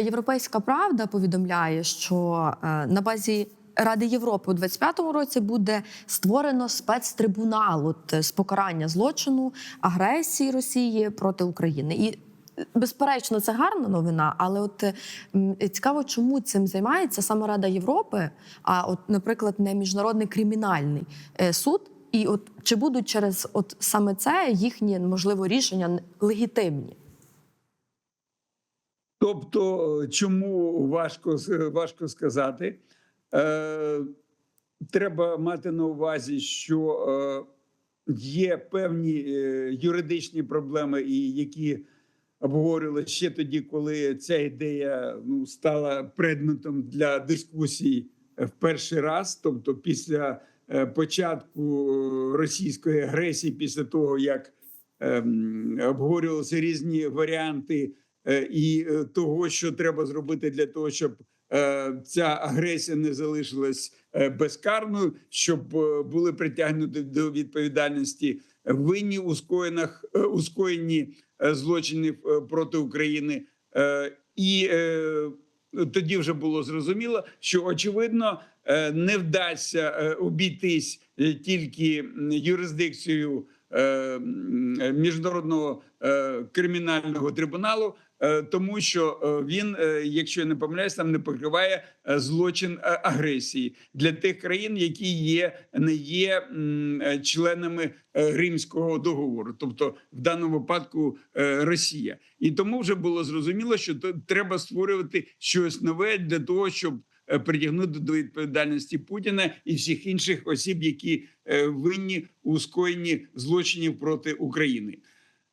Європейська правда повідомляє, що е, на базі Ради Європи у 25-му році буде створено спецтрибунал от, е, з покарання злочину агресії Росії проти України. І е, безперечно, це гарна новина, але от цікаво, чому цим займається саме Рада Європи, а от, наприклад, не міжнародний кримінальний суд. І от чи будуть через от саме це їхні можливо рішення легітимні? Тобто, е, чому важко с- важко сказати? Е, треба мати на увазі, що е, є певні е, юридичні проблеми, і які обговорювали ще тоді, коли ця ідея ну, стала предметом для дискусій в перший раз, тобто після е, початку е, російської агресії, після того як ем, обговорювалися різні варіанти е, і е, того, що треба зробити для того, щоб е, ця агресія не залишилась е, безкарною, щоб е, були притягнуті до відповідальності винні у скоєнах е, у скоєнні е, злочинів е, проти України. Е, І е, тоді вже було зрозуміло, що очевидно е, не вдасться е, обійтись е, тільки юрисдикцією е, е, міжнародного е, кримінального трибуналу, е, тому що е, він, е, якщо я не помиляюсь, там не покриває е, злочин е, агресії для тих країн, які є не є е, членами е, Римського договору, тобто в даному випадку е, Росія, і тому вже було зрозуміло, що треба створювати щось нове для того, щоб е, притягнути до відповідальності Путіна і всіх інших осіб, які е, винні у скоєнні злочинів проти України.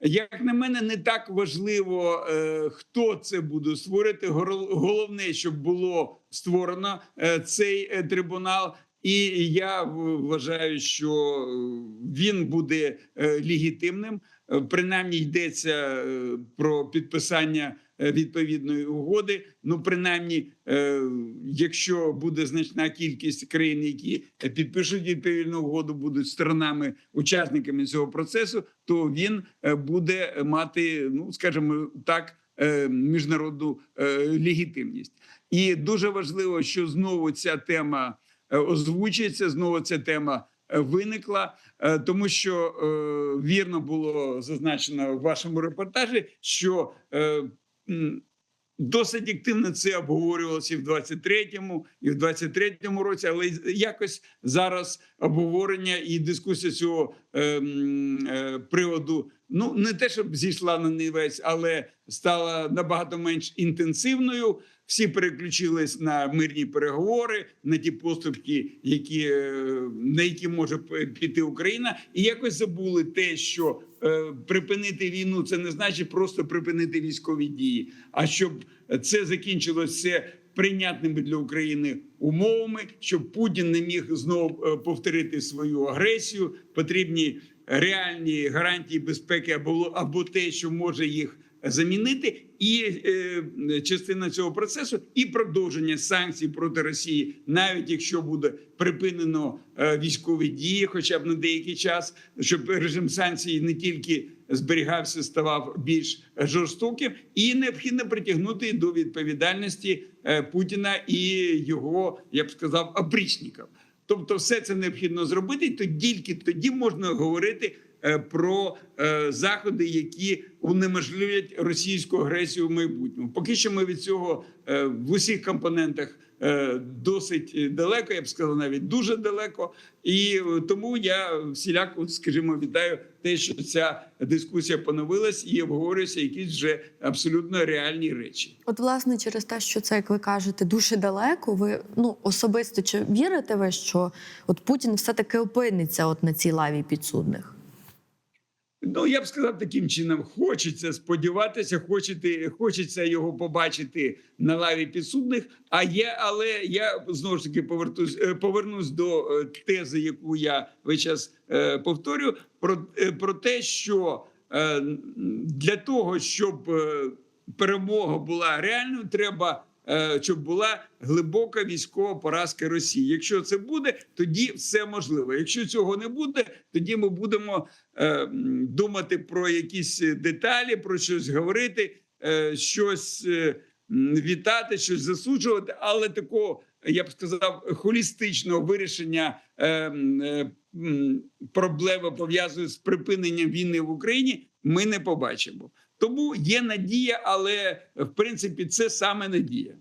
Як на мене, не так важливо, е, хто це буде створити. Головне, щоб було створено е, цей е, трибунал. І я вважаю, що він буде легітимним. Принаймні йдеться про підписання відповідної угоди. Ну, принаймні, е, якщо буде значна кількість країн, які е, підпишуть відповідну угоду, будуть сторонами учасниками цього процесу, то він е, буде мати, ну скажімо так, е, міжнародну е, легітимність. І дуже важливо, що знову ця тема е, озвучується, знову ця тема е, виникла, е, тому що е, вірно було зазначено в вашому репортажі, що е, Досить активно це обговорювалося і в 23-му, і в 23-му році, але якось зараз обговорення і дискусія цього е, е, приводу ну не те, щоб зійшла на нівець, але стала набагато менш інтенсивною. Всі переключились на мирні переговори, на ті поступки, які е, на які може піти Україна, і якось забули те, що припинити війну це не значить просто припинити військові дії, а щоб це закінчилося прийнятними для України умовами, щоб Путін не міг знову е, повторити свою агресію. Потрібні реальні гарантії безпеки або або те, що може їх замінити, і е, частина цього процесу, і продовження санкцій проти Росії, навіть якщо буде припинено е, військові дії, хоча б на деякий час, щоб режим санкцій не тільки зберігався, ставав більш жорстоким, і необхідно притягнути до відповідальності е, Путіна і його, я б сказав, опричників. Тобто, все це необхідно зробити, то тільки тоді можна говорити про е, заходи, які унеможливлять російську агресію в майбутньому. Поки що ми від цього е, в усіх компонентах е, досить далеко, я б сказав, навіть дуже далеко. І е, тому я всіляко, скажімо, вітаю те, що ця дискусія поновилась і обговорюються якісь вже абсолютно реальні речі. От, власне, через те, що це, як ви кажете, дуже далеко. Ви ну особисто чи вірите ви, що от Путін все-таки опиниться от на цій лаві підсудних? Ну, я б сказав таким чином: хочеться сподіватися, хочете, хочеться його побачити на лаві підсудних. А є, але я знову ж таки повертусь, е, повернусь до е, тези, яку я весь час е, повторю, про, про те, що для того, щоб перемога була реальною, треба. Е, Щоб була глибока військова поразка Росії. Якщо це буде, тоді все можливо. Якщо цього не буде, тоді ми будемо е, думати про якісь деталі, про щось говорити, е, щось вітати, щось засуджувати, але такого, я б сказав, холістичного вирішення е, е, проблеми пов'язаної з припиненням війни в Україні, ми не побачимо. Тому є надія, але в принципі це саме надія.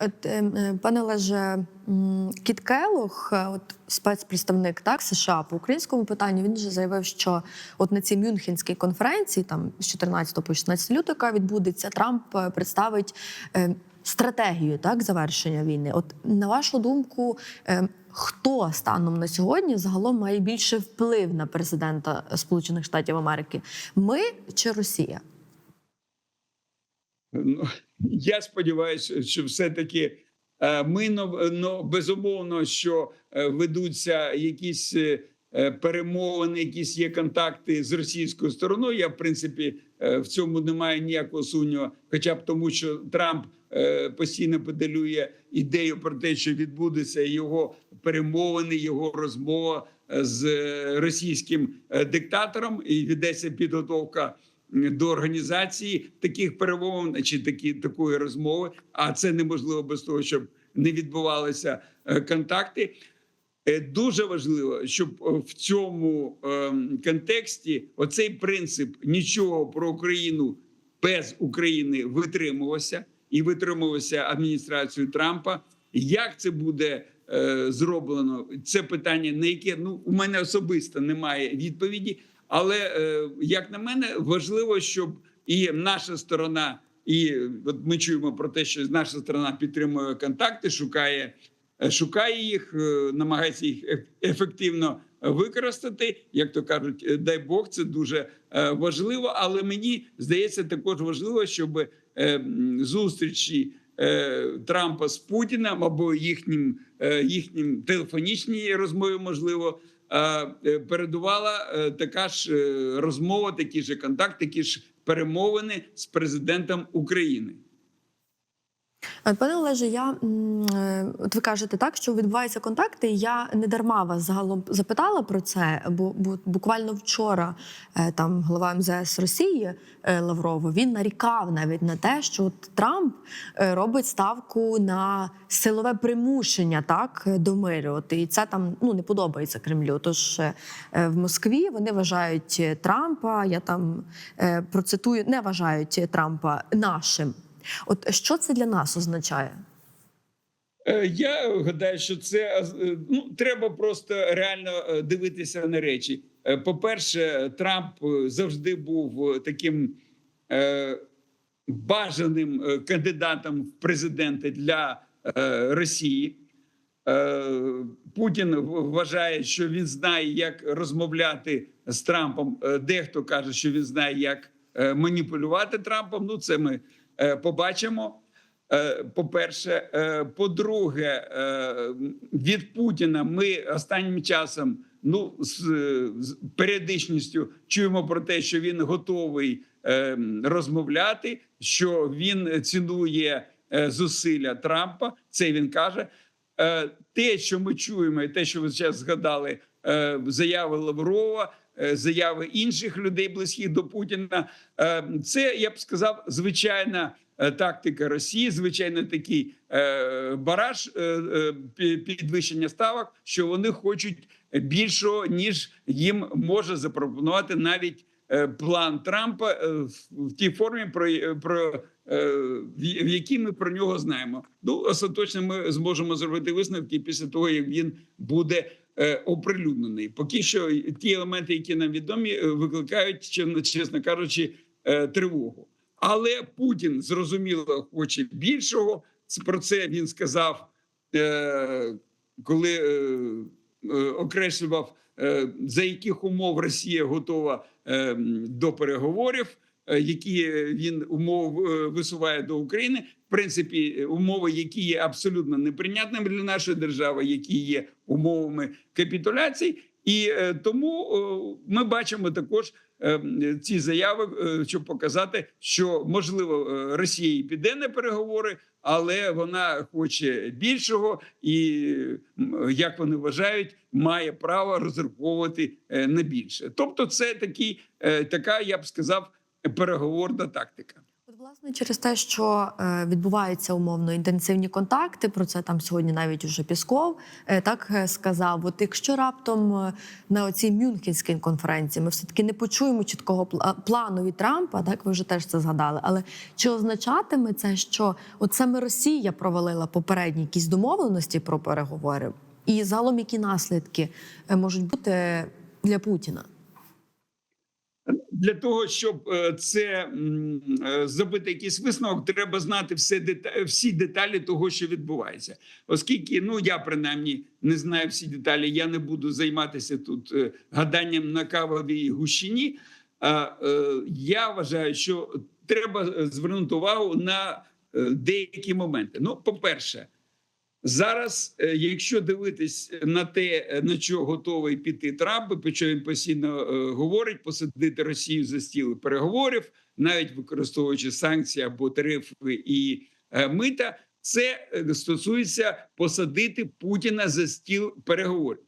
От, е, е, пане Олеже, м, Кіт Келох, е, от спецпредставник так США по українському питанню, він же заявив, що от на цій Мюнхенській конференції, там з 14 по 16 лютого, відбудеться, Трамп е, представить е, стратегію так завершення війни. От на вашу думку, е, хто станом на сьогодні загалом має більше вплив на президента Сполучених Штатів Америки? Ми чи Росія? Ну, я сподіваюся, що все-таки е, ми ну, безумовно, що е, ведуться якісь е, перемовини, якісь є контакти з російською стороною. Я в принципі в цьому не маю ніякого сумніву, хоча б тому, що Трамп постійно педалює ідею про те, що відбудеться його перемовини, його розмова з російським диктатором, і ведеться підготовка до організації таких перемовин чи такі такої розмови. А це неможливо без того, щоб не відбувалися е, контакти. Е, Дуже важливо, щоб е, в цьому ем, контексті оцей принцип нічого про Україну без України витримувався і витримувався адміністрацією Трампа. Як це буде зроблено? Це питання, на яке ну у мене особисто немає відповіді. Але е, як на мене, важливо, щоб і наша сторона, і от ми чуємо про те, що наша сторона підтримує контакти, шукає, е, шукає їх, е, намагається їх ефективно використати. Як то кажуть, дай Бог, це дуже важливо. Але мені здається, також важливо, щоб зустрічі. Трампа з Путіним або їхнім їхнім телефонічній розмові, можливо, передувала е, така ж е, розмова, такі ж контакти, такі ж перемовини з президентом України. Е, Пане Олеже, я е, от ви кажете так, що відбуваються контакти. Я не дарма вас загалом запитала про це, бо, буквально вчора е, там голова МЗС Росії Лаврово він нарікав навіть на те, що от Трамп робить ставку на силове примушення так до миру. От і це там ну не подобається Кремлю. Тож в Москві вони вважають Трампа. Я там процитую, не вважають Трампа нашим. От що це для нас означає? Е, Я гадаю, що це е, ну треба просто реально е, дивитися на речі. По-перше, Трамп завжди був таким е, бажаним кандидатом в президенти для е, Росії. Е, Путін вважає, що він знає, як розмовляти з Трампом. Дехто каже, що він знає, як маніпулювати Трампом. Ну, це ми побачимо. Е, По-перше, Е, по-друге, е, від Путіна ми останнім часом ну з, періодичністю чуємо про те, що він готовий е, розмовляти, що він цінує е, зусилля Трампа. Це він каже. Е, Те, що ми чуємо, і те, що ви зараз згадали, е, заяви Лаврова, е, заяви інших людей, близьких до Путіна, е, це я б сказав, звичайна е, тактика Росії, звичайно, такий е, бараж е, е, пі- підвищення ставок, що вони хочуть більшого, ніж їм може запропонувати навіть е, план Трампа е, в- тій формі, про, про е, в якій ми про нього знаємо. Ну остаточно ми зможемо зробити висновки після того, як він буде е, оприлюднений. Поки що ті елементи, які нам відомі, е, викликають чесно, кажучи, е, тривогу. Але Путін зрозуміло хоче більшого. Про це він сказав, е, коли е, е, окреслював, е, за яких умов Росія готова е, до переговорів, е, які він умов е, висуває до України. В принципі, е, умови, які є абсолютно неприйнятними для нашої держави, які є умовами капітуляцій. І е, тому е, ми бачимо також е, ці заяви, щоб показати, що можливо Росія піде на переговори, але вона хоче більшого, і як вони вважають, має право розраховувати на більше. Тобто, це такий, така, я б сказав, переговорна тактика. Власне, через те, що е, відбуваються умовно інтенсивні контакти, про це там сьогодні навіть уже Пісков е, так е, сказав. От якщо раптом на оцій Мюнхенській конференції ми все таки не почуємо чіткого плану від Трампа, так ви вже теж це згадали. Але чи означатиме це, що от саме Росія провалила попередні якісь домовленості про переговори, і загалом які наслідки можуть бути для Путіна? Для того щоб е, це е, зробити якийсь висновок, треба знати все дета- всі деталі того, що відбувається. Оскільки ну я принаймні не знаю всі деталі, я не буду займатися тут е, гаданням на кавовій гущині. А я вважаю, що треба звернути увагу на деякі моменти. Ну, по-перше, Зараз, е, якщо дивитись на те, е, на що готовий піти Трамп, про що він постійно е, говорить, посадити Росію за стіл переговорів, навіть використовуючи санкції або тарифи і мита, це стосується посадити Путіна за стіл переговорів.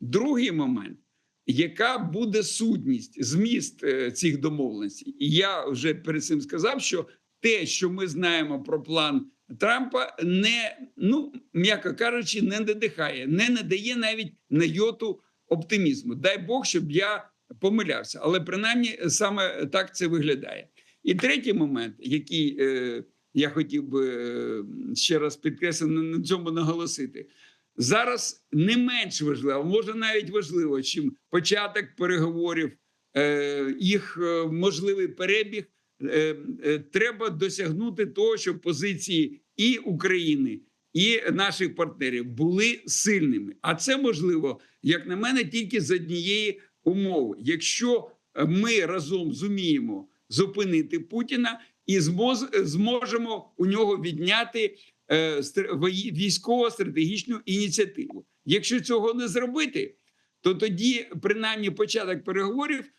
Другий момент. Яка буде сутність, зміст цих домовленостей? І я вже перед цим сказав, що те, що ми знаємо про план Трампа, не ну м'яко кажучи, не надихає, не надає навіть на йоту оптимізму. Дай Бог, щоб я помилявся, але принаймні саме так це виглядає. І третій момент, який е, я хотів би е, ще раз підкреслити, на цьому наголосити. Зараз не менш важливо, може навіть важливо, чим початок переговорів, е, їх е, можливий перебіг. Е, е, треба досягнути того, щоб позиції і України, і наших партнерів були сильними. А це можливо, як на мене, тільки з однієї умови. Якщо ми разом зуміємо зупинити Путіна і змоз- зможемо у нього відняти е, стр- військово-стратегічну ініціативу. Якщо цього не зробити, то тоді, принаймні, початок переговорів е,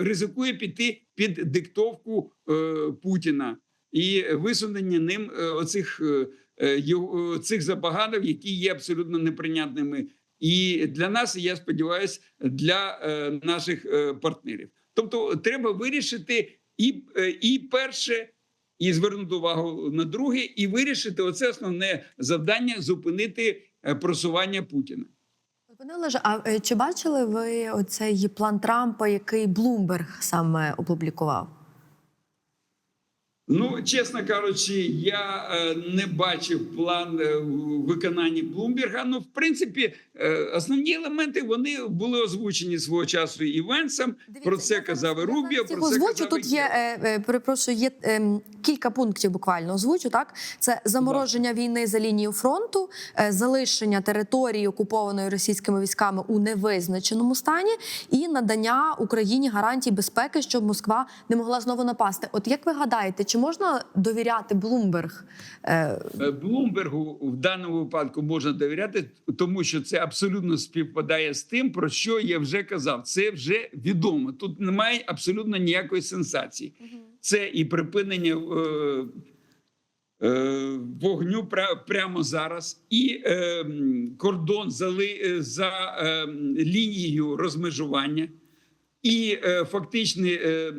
ризикує піти під диктовку е, Путіна і висунення ним е, оцих е, е, цих забаганок, які є абсолютно неприйнятними і для нас, і я сподіваюся, для е, наших е, партнерів. Тобто, треба вирішити і, е, і перше. І звернути увагу на друге, і вирішити оце основне завдання зупинити е, просування Путіна. Пане Олеже, а е, чи бачили ви оцей план Трампа, який Блумберг саме опублікував? Ну, чесно кажучи, я е, не бачив план е, в виконанні Блумберга. Ну, в принципі, е, основні елементи вони були озвучені свого часу і Венсом. Про це казав і Рубіо. Про це озвучу. казав Тут є, е, перепрошую, є ем, кілька пунктів буквально озвучу. Так, це замороження війни за лінією фронту, е, залишення території окупованої російськими військами у невизначеному стані, і надання Україні гарантій безпеки, щоб Москва не могла знову напасти. От як ви гадаєте, чи можна довіряти Блумберг? Блумбергу в даному випадку можна довіряти, тому що це абсолютно співпадає з тим, про що я вже казав. Це вже відомо. Тут немає абсолютно ніякої сенсації. Це і припинення е, е, вогню прямо зараз, і е, кордон зали, е, за е, лінією розмежування. І е, фактичне е, е,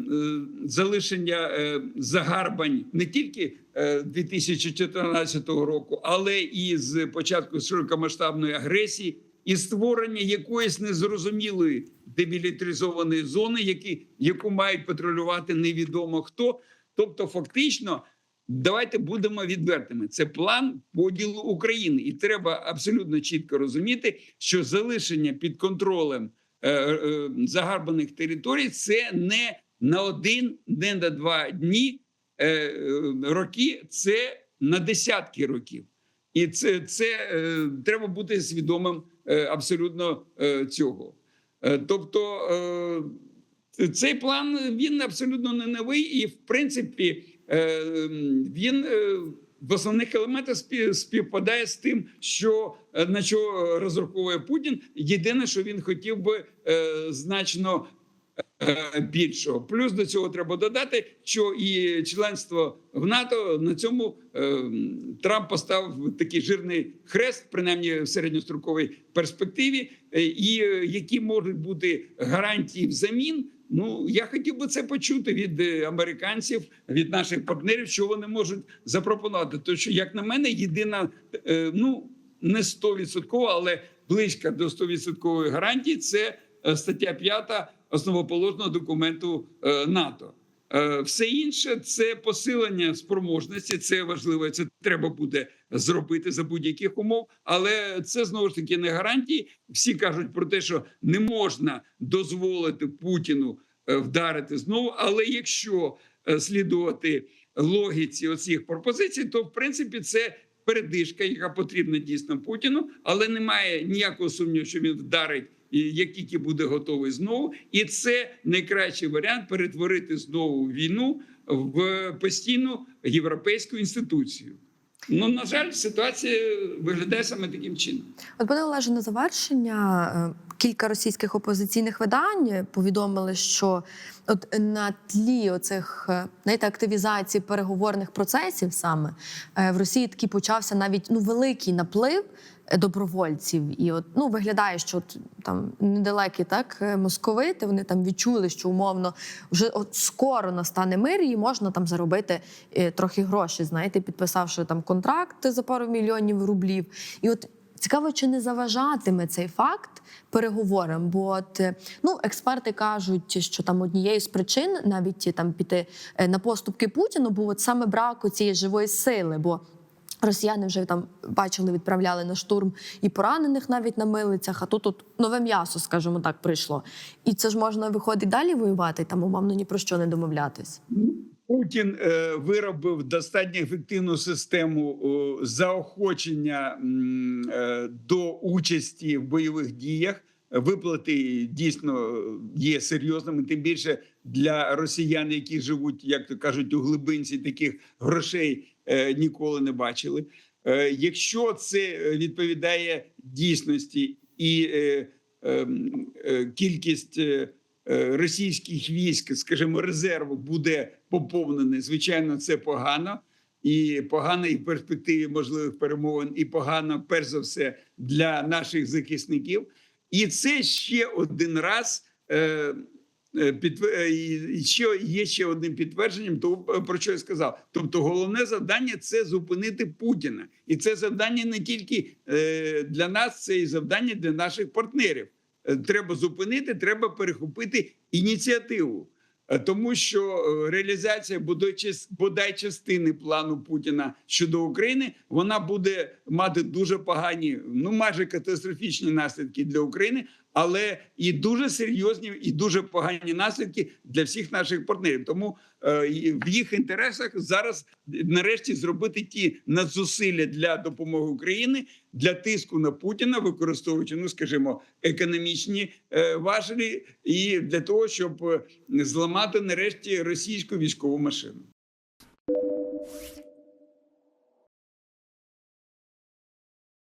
залишення загарбань не тільки е, 2014 року, але і з початку широкомасштабної агресії, і створення якоїсь незрозумілої демілітаризованої зони, які, яку мають патрулювати невідомо хто. Тобто, фактично, давайте будемо відвертими. Це план поділу України, і треба абсолютно чітко розуміти, що залишення під контролем загарбаних територій це не на один, не на два дні е, е, роки, це на десятки років. І це, це е, треба бути свідомим е, абсолютно е, цього. Е, тобто е, цей план він абсолютно не новий, і в принципі е, він е, в основних елементах спів- співпадає з тим, що е, на що розраховує Путін. Єдине, що він хотів би е, значно е, більшого. Плюс до цього треба додати, що і членство в НАТО на цьому Трамп поставив такий жирний хрест, принаймні в середньостроковій перспективі, і які можуть бути гарантії взамін Ну я хотів би це почути від е, американців, від наших партнерів, що вони можуть запропонувати. Тому що, як на мене, єдина е, ну не 100%, але близька до 100% гарантії це е, стаття 5 основоположного документу НАТО. Е, Все інше це посилення спроможності. Це важливо. Це треба буде зробити за будь-яких умов. Але це знову ж таки не гарантії. Всі кажуть про те, що не можна дозволити Путіну е, вдарити знову. Але якщо е, слідувати логіці оцих пропозицій, то в принципі це передишка, яка потрібна дійсно Путіну, але немає ніякого сумніву, що він вдарить. Як тільки буде готовий знову, і це найкращий варіант перетворити знову війну в постійну європейську інституцію. Ну на жаль, ситуація виглядає саме таким чином. От пане Олеже, на завершення е, кілька російських опозиційних видань повідомили, що от на тлі оцих е, знаєте, активізації переговорних процесів саме е, в Росії такий почався навіть ну великий наплив е, добровольців, і от ну виглядає, що от, там недалекі так московити. Вони там відчули, що умовно вже от скоро настане мир, і можна там заробити трохи грошей. Знаєте, підписавши там контракт за пару мільйонів рублів. І от цікаво, чи не заважатиме цей факт переговорам? Бо от е, ну експерти кажуть, що там однією з причин навіть там піти е, на поступки Путіну був от саме брак цієї живої сили. бо Росіяни вже там бачили, відправляли на штурм і поранених навіть на милицях. А тут от нове м'ясо, скажімо так, прийшло. І це ж можна виходить далі воювати, там умовно ні про що не домовлятись. Путін е, виробив достатньо ефективну систему заохочення е, до участі в бойових діях. Виплати дійсно є серйозними. Тим більше для росіян, які живуть, як то кажуть, у глибинці таких грошей е, ніколи не бачили. Е, якщо це відповідає дійсності і е, е, е, кількість. Е, е, російських військ, скажімо, резерву буде поповнений. Звичайно, це погано. І погано і в перспективі можливих перемовин, і погано, перш за все, для наших захисників. І це ще один раз е, е, підтвер- е, ще є ще одним підтвердженням того, про що я сказав. Тобто, головне завдання це зупинити Путіна, і це завдання не тільки е, для нас, це і завдання для наших партнерів. Е, Треба зупинити, треба перехопити ініціативу. Е, Тому що е, реалізація бодай, бодай частини плану Путіна щодо України вона буде мати дуже погані, ну майже катастрофічні наслідки для України, але і дуже серйозні і дуже погані наслідки для всіх наших партнерів. Тому е, в їх інтересах зараз нарешті зробити ті надзусилля для допомоги Україні для тиску на Путіна, використовуючи, ну скажімо, економічні е, важелі, і для того, щоб е, зламати нарешті російську військову машину.